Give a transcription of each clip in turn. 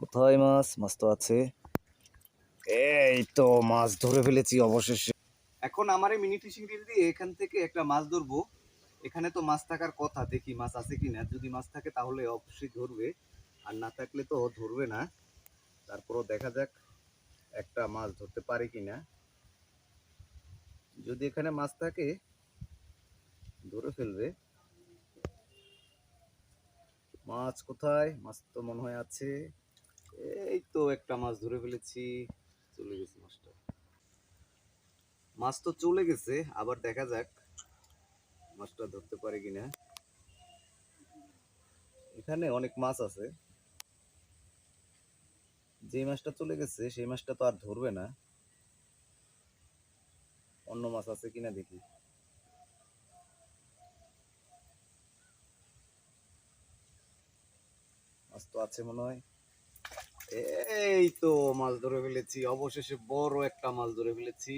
কোথায় মাছ? মাছ তো আছে। এই তো মাছ ধরে ফেলেছি অবশেষে। এখন আমার মিনি ফিশিং রিল দিয়ে এখান থেকে একটা মাছ ধরবো। এখানে তো মাছ থাকার কথা, দেখি মাছ আছে কিনা। যদি মাছ থাকে তাহলে অবশ্যই ধরবে। আর না থাকলে তো ধরবে না। তারপরও দেখা যাক একটা মাছ ধরতে পারে কিনা। যদি এখানে মাছ থাকে, ধরে ফেলবে। মাছ কোথায়? মাছ তো মনে হয় আছে। এই তো একটা মাছ ধরে ফেলেছি, চলে গেছে মাছটা। মাছ তো চলে গেছে, আবার দেখা যাক মাছটা ধরতে পারে কিনা। এখানে অনেক মাছ আছে। যে মাছটা চলে গেছে, সেই মাছটা তো আর ধরবে না। অন্য মাছ আছে কিনা দেখি। মাছ তো আছে মনে হয়। এই তো মাছ ধরে ফেলেছি, অবশেষে বড় একটা মাছ ধরে ফেলেছি।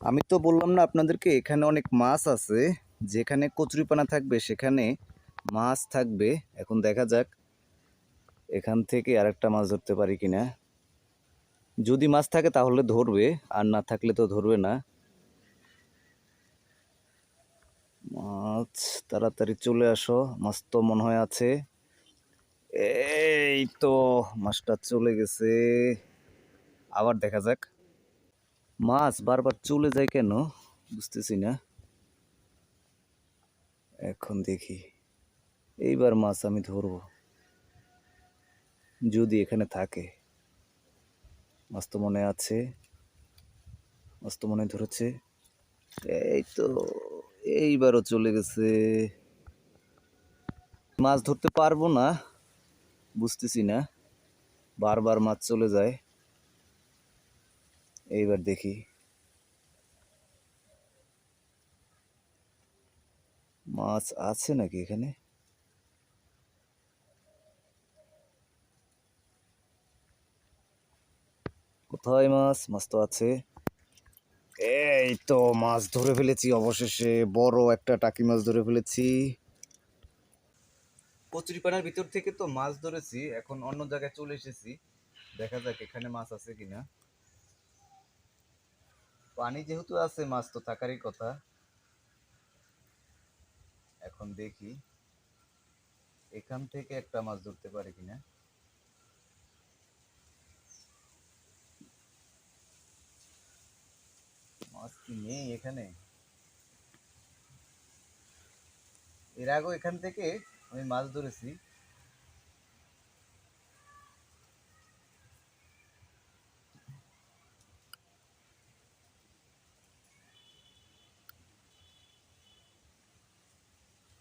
আমি তো বললাম না আপনাদেরকে, এখানে অনেক মাছ আছে, যেখানে কচুরিপানা থাকবে, সেখানে মাছ থাকবে। এখন দেখা যাক, এখান থেকে আরেকটা মাছ ধরতে পারি কিনা। যদি মাছ থাকে তাহলে ধরবে, আর না থাকলে তো ধরবে না। মাছ, তাড়াতাড়ি চলে আসো, মাছ তো মনে হয় আছে। এই তো মাছটা চলে গেছে। আবার দেখা যাক। মাছ বারবার চলে যায় কেন? বুঝতেছি না। এখন দেখি। এইবার মাছ আমি ধরবো। যদি এখানে থাকে। মাছ তো মনে আছে। মাছ তো মনে ধরেছে। এই তো এইবারও চলে গেছে। মাছ ধরতে পারব না। বুঝতেছি না। বারবার মাছ চলে যায়। এইবার দেখি। মাছ আছে নাকি এখানে? কোথায় মাছ? মাছ তো আছে। এই তো মাছ ধরে ফেলেছি অবশেষে। বড় একটা টাকি মাছ ধরে ফেলেছি। কচুরিপানার ভিতর থেকে তো মাছ ধরেছি, এখন অন্য জায়গায় চলে এসেছি। দেখা যাক এখানে মাছ আছে কিনা। পানি যেহেতু আছে, মাছ তো থাকারই কথা। এখন দেখি, এখান থেকে একটা মাছ ধরতে পারে কিনা। মাছ কি নেই এখানে? এর আগেও এখান থেকে আমি মাছ ধরেছি।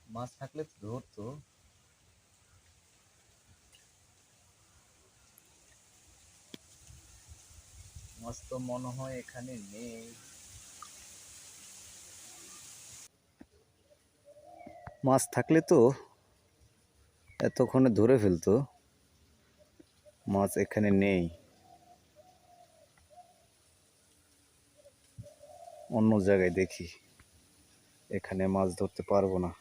মাছ থাকলে ধরতো। মাছ তো মনে হয় এখানে নেই। মাছ থাকলে তো এতক্ষণে ধরে ফেলতো। মাছ এখানে নেই। অন্য জায়গায় দেখি। এখানে মাছ ধরতে পারব না।